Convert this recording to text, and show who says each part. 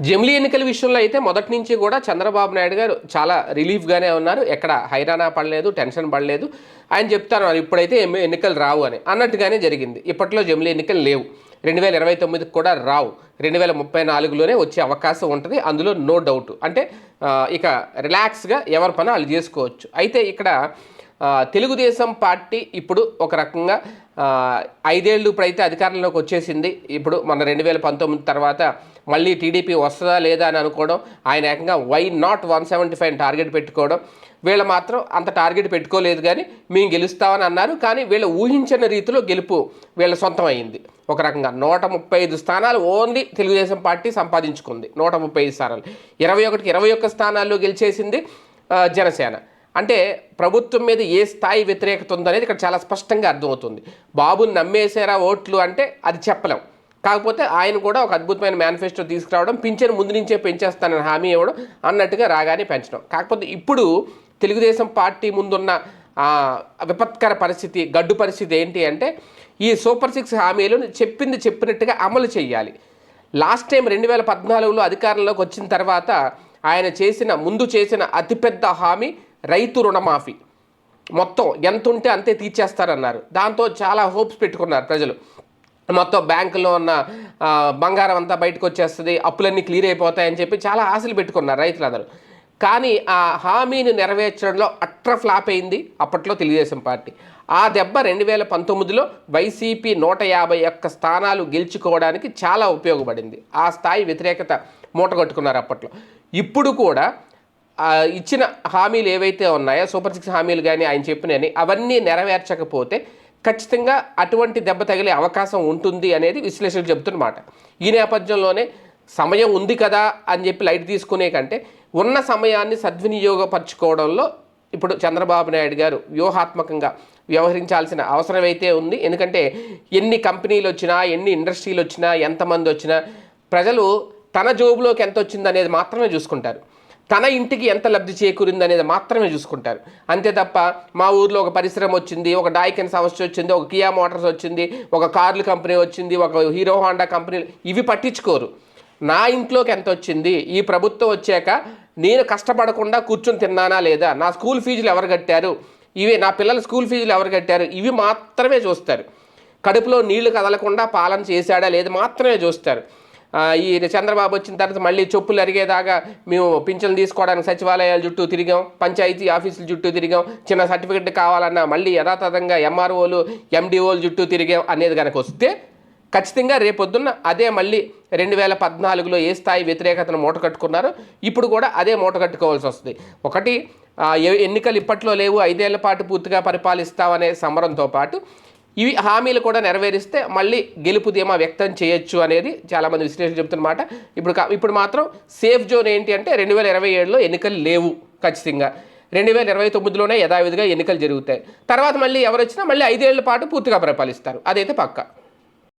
Speaker 1: జమిలీ ఎన్నికల విషయంలో అయితే మొదటి నుంచి కూడా చంద్రబాబు నాయుడు గారు చాలా రిలీఫ్గానే ఉన్నారు. ఎక్కడ హైరానా పడలేదు టెన్షన్ పడలేదు. ఆయన చెప్తారు ఇప్పుడైతే ఎన్ని- ఎన్నికలు రావు అని. అన్నట్టుగానే జరిగింది. ఇప్పట్లో జమిలీ ఎన్నికలు లేవు. రెండు వేల ఇరవై తొమ్మిదికి కూడా రావు. రెండు వేల ముప్పై నాలుగులోనే వచ్చే అవకాశం ఉంటుంది. అందులో నో డౌట్ అంటే ఇక రిలాక్స్గా ఎవరి పని వాళ్ళు చేసుకోవచ్చు. అయితే ఇక్కడ తెలుగుదేశం పార్టీ ఇప్పుడు ఒక రకంగా ఐదేళ్ళు ఇప్పుడైతే అధికారంలోకి వచ్చేసింది. ఇప్పుడు మన రెండు వేల పంతొమ్మిది తర్వాత మళ్ళీ టీడీపీ వస్తుందా లేదా అని అనుకోవడం ఆయన ఏకంగా why not one seventy five target పెట్టుకోవడం వీళ్ళు మాత్రం అంత టార్గెట్ పెట్టుకోలేదు కానీ మేము గెలుస్తామని అన్నారు. కానీ వీళ్ళు ఊహించిన రీతిలో గెలుపు వీళ్ళ సొంతం అయింది. ఒక రకంగా నూట ముప్పై ఐదు స్థానాలు ఓన్లీ తెలుగుదేశం పార్టీ సంపాదించుకుంది. నూట ముప్పై ఐదు స్థానాలు. ఇరవై ఒకటికి ఇరవై ఒక్క స్థానాల్లో గెలిచేసింది జనసేన. అంటే ప్రభుత్వం మీద ఏ స్థాయి వ్యతిరేకత ఉందనేది ఇక్కడ చాలా స్పష్టంగా అర్థమవుతుంది. బాబుని నమ్మేసారా ఓట్లు అంటే అది చెప్పలేం. కాకపోతే ఆయన కూడా ఒక అద్భుతమైన మేనిఫెస్టో తీసుకురావడం పింఛన్ ముందు నుంచే పెంచేస్తానని హామీ ఇవ్వడం అన్నట్టుగా రాగానే పెంచడం. కాకపోతే ఇప్పుడు తెలుగుదేశం పార్టీ ముందున్న విపత్కర పరిస్థితి గడ్డు పరిస్థితి ఏంటి అంటే ఈ సూపర్ సిక్స్ హామీలను చెప్పింది చెప్పినట్టుగా అమలు చేయాలి. లాస్ట్ టైం రెండు వేల పద్నాలుగులో అధికారంలోకి వచ్చిన తర్వాత ఆయన చేసిన ముందు చేసిన అతిపెద్ద హామీ రైతు రుణమాఫీ. మొత్తం ఎంత ఉంటే అంతే తీర్చేస్తారన్నారు. దాంతో చాలా హోప్స్ పెట్టుకున్నారు ప్రజలు. మొత్తం బ్యాంకులో ఉన్న బంగారం అంతా బయటకు వచ్చేస్తుంది అప్పులన్నీ క్లియర్ అయిపోతాయని చెప్పి చాలా ఆశలు పెట్టుకున్నారు రైతులందరూ. కానీ ఆ హామీని నెరవేర్చడంలో అట్ర ఫ్లాప్ అయింది అప్పట్లో తెలుగుదేశం పార్టీ. ఆ దెబ్బ రెండు వేల పంతొమ్మిదిలో వైసీపీ నూట యాభై ఒక్క స్థానాలు గెలుచుకోవడానికి చాలా ఉపయోగపడింది. ఆ స్థాయి వ్యతిరేకత మూటగట్టుకున్నారు అప్పట్లో. ఇప్పుడు కూడా ఇచ్చిన హామీలు ఏవైతే ఉన్నాయో సూపర్ సిక్స్ హామీలు కానీ ఆయన చెప్పినవి అవన్నీ నెరవేర్చకపోతే ఖచ్చితంగా అటువంటి దెబ్బ తగిలే అవకాశం ఉంటుంది అనేది విశ్లేషకులు చెబుతున్నమాట. ఈ నేపథ్యంలోనే సమయం ఉంది కదా అని చెప్పి లైట్ తీసుకునే కంటే ఉన్న సమయాన్ని సద్వినియోగపరచుకోవడంలో ఇప్పుడు చంద్రబాబు నాయుడు గారు వ్యూహాత్మకంగా వ్యవహరించాల్సిన అవసరం అయితే ఉంది. ఎందుకంటే ఎన్ని కంపెనీలు వచ్చినా ఎన్ని ఇండస్ట్రీలు వచ్చినా ఎంతమంది వచ్చినా ప్రజలు తన జోబులోకి ఎంత వచ్చింది అనేది మాత్రమే చూసుకుంటారు. తన ఇంటికి ఎంత లబ్ధి చేకూరింది అనేది మాత్రమే చూసుకుంటారు. అంతే తప్ప మా ఊర్లో ఒక పరిశ్రమ వచ్చింది ఒక డాయికెన్ సంస్థ వచ్చింది ఒక కియా మోటార్స్ వచ్చింది ఒక కార్లు కంపెనీ వచ్చింది ఒక హీరో హోండా కంపెనీ ఇవి పట్టించుకోరు. నా ఇంట్లోకి ఎంత వచ్చింది? ఈ ప్రభుత్వం వచ్చాక నేను కష్టపడకుండా కూర్చొని తిన్నానా లేదా? నా స్కూల్ ఫీజులు ఎవరు కట్టారు? ఇవి నా పిల్లల స్కూల్ ఫీజులు ఎవరు కట్టారు? ఇవి మాత్రమే చూస్తారు. కడుపులో నీళ్ళు కదలకుండా పాలన చేశాడా లేదు మాత్రమే చూస్తారు. ఈ చంద్రబాబు వచ్చిన తర్వాత మళ్ళీ చెప్పులు అరిగేదాకా మేము పింఛన్లు తీసుకోవడానికి సచివాలయాల చుట్టూ తిరిగాం పంచాయతీ ఆఫీసుల చుట్టూ తిరిగాం చిన్న సర్టిఫికెట్ కావాలన్నా మళ్ళీ యథాతథంగా ఎంఆర్ఓలు ఎండిఓలు చుట్టూ తిరిగాం అనేది కనుక వస్తే ఖచ్చితంగా రేపొద్దున్న అదే మళ్ళీ రెండు వేల పద్నాలుగులో ఏ స్థాయి వ్యతిరేకతను మూట కట్టుకున్నారో ఇప్పుడు కూడా అదే మూట కట్టుకోవాల్సి వస్తుంది. ఒకటి ఎన్నికలు ఇప్పట్లో లేవు ఐదేళ్ళ పాటు పూర్తిగా పరిపాలిస్తామనే సమరంతో పాటు ఇవి హామీలు కూడా నెరవేరిస్తే మళ్ళీ గెలుపు ధీమా వ్యక్తం చేయొచ్చు అనేది చాలామంది విశ్లేషణ చెబుతున్నమాట. ఇప్పుడు ఇప్పుడు మాత్రం సేఫ్ జోన్ ఏంటి అంటే రెండు వేల ఇరవై ఏడులో ఎన్నికలు లేవు ఖచ్చితంగా. రెండు వేల ఇరవై తొమ్మిదిలోనే యథావిధిగా ఎన్నికలు జరుగుతాయి. తర్వాత మళ్ళీ ఎవరు వచ్చినా మళ్ళీ ఐదేళ్ళ పాటు పూర్తిగా పరిపాలిస్తారు. అదైతే పక్కా.